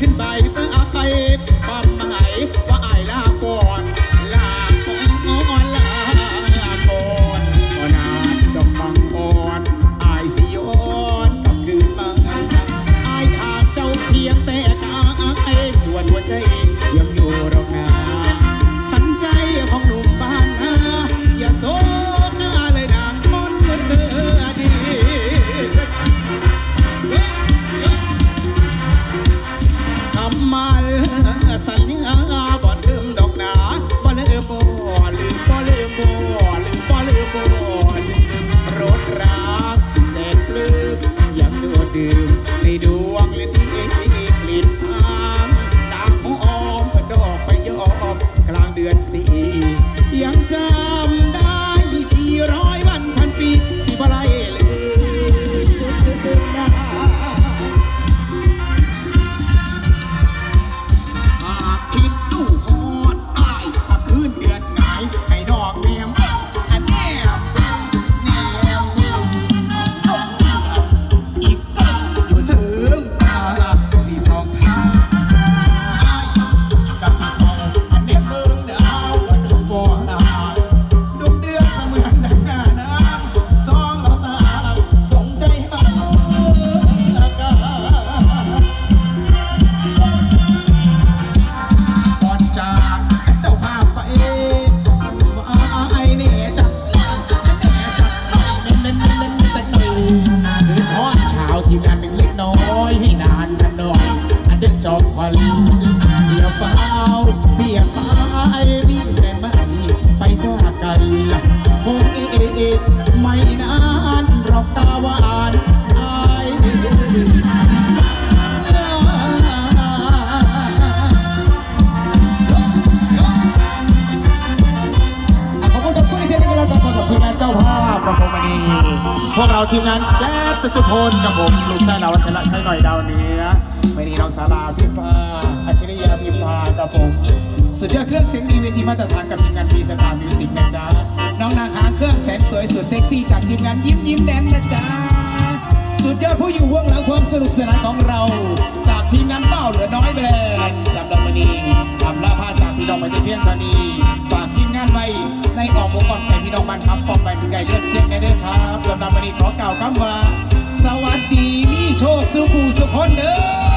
ขึ้นไปเพื่ออาไปความหมายว่าอายลาก่อนลาก่อนงอนลาก่อนก่อนอานดอกบังอ่อนอายสิย้อนกลับคืนมาอายอาจเจ้าเพียงแต่กายส่วนหัวใจยังอยู่รองนา you. วกเราทีมงานแจ๊สตุพลกับผมลูกชายเราวัชระชัยหน่อยดาวเหนือไม่นีน้องสาราพิมพาอัจฉริยะพิมพากับผมสุดยอดเครื่องเสียงดีเวทีมาตรฐานกับทีมงานฟรีสตาร์มิวสิกนะจ๊ะน้องนางหาเครื่องแสนสวยสุดเซ็กซี่จากทีมงานยิ้มยิ้มแดนนะจ๊ะสุดยอดผู้อยู่เบื้องหลังความสนุกสนานของเรา จากทีมงานเป้าเหลือน้อยแบรนด์สำหรับวันนี้ทำลาพาจากพี่น้องไปที่เพียงเท่านี้ฝากทีมงานไว้ในออกหมู่ก่อนไปพี่น้องบ้านครับ วันนี้ขอกล่าวคำว่า สวัสดีมีโชคสุขูสุขคนเด้อ